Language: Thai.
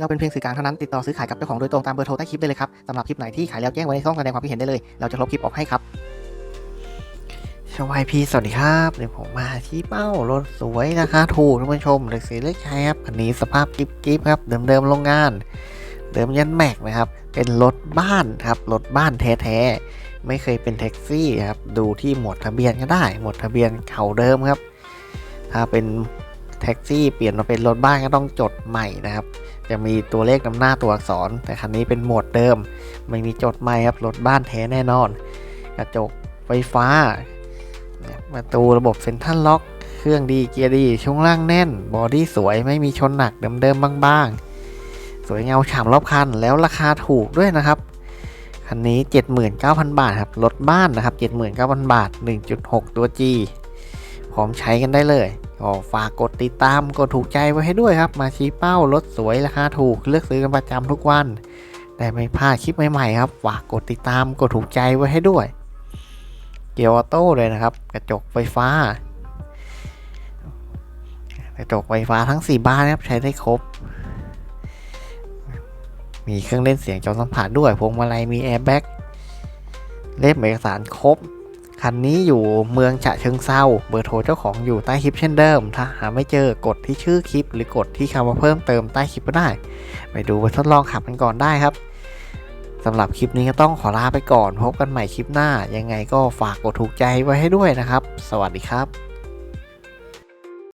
เราเป็นเพียงสื่อกลางเท่านั้นติดต่อซื้อขายกับเจ้าของโดยตรงตามเบอร์โทรใต้คลิปได้เลยครับสำหรับคลิปไหนที่ขายแล้วแจ้งไว้ในช่องแสดงความคิดเห็นได้เลย เราจะลบคลิปออกให้ครับสวัสดีสวัสดีครับเดี๋ยวผมมาชี้เป้ารถสวยราคาถูกท่านผู้ชมเล็กสีเล็กใช้ครับคันนี้สภาพกิ๊บกิ๊บครับเดิมๆโรงงาน เดิมยันแม็กนะครับ เป็นรถบ้านครับรถบ้านแท้ๆไม่เคยเป็นแท็กซี่ครับดูที่หมวดทะเบียนก็ได้ หมวดทะเบียนเก่าเดิมครับ ถ้าเป็น แท็กซี่เปลี่ยนมาเป็นรถบ้านก็ต้องจดใหม่นะครับ จะมีตัวเลขนำหน้าตัวอักษร แต่คันนี้เป็นหมวดเดิม ไม่มีจดใหม่ครับรถบ้านแท้แน่นอน กระจกไฟฟ้าประตูระบบเซ็นทรัลล็อก เครื่องดีเกียร์ดีช่วงล่างแน่น บอดี้สวยไม่มีชนหนักเดิมๆบ้างๆ สวยเงาฉ่ำรอบคันแล้วราคาถูกด้วยนะครับคันนี้ 79,000 บาทครับรถบ้านนะครับ 79,000 บาท 1.6 ตัว G พร้อมใช้กันได้เลย ก็ฝากกดติดตามกดถูกใจไว้ให้ด้วยครับ มาชี้เป้ารถสวยราคาถูกเลือกซื้อกันประจำทุกวัน แต่ไม่พลาดคลิปใหม่ๆครับฝากกดติดตามกดถูกใจไว้ให้ด้วย เกียร์ออโต้เลยนะครับ กระจกไฟฟ้า กระจกไฟฟ้าทั้ง 4 บ้านนะครับใช้ได้ครบ มีเครื่องเล่นเสียงจอสัมผัสด้วยพวงมาลัยมีแอร์แบ็กเล่มเอกสารครบ คันนี้อยู่เมืองฉะเชิงเซาเบอร์โทรเจ้าของอยู่ใต้คลิปเช่นเดิม ถ้าหาไม่เจอกดที่ชื่อคลิป หรือกดที่คำว่าเพิ่มเติมใต้คลิปก็ได้ ไปดูไปทดลองขับกันก่อนได้ครับสำหรับคลิปนี้ก็ต้องขอลาไปก่อน พบกันใหม่คลิปหน้า ยังไงก็ฝากกดถูกใจไว้ให้ด้วยนะครับ สวัสดีครับ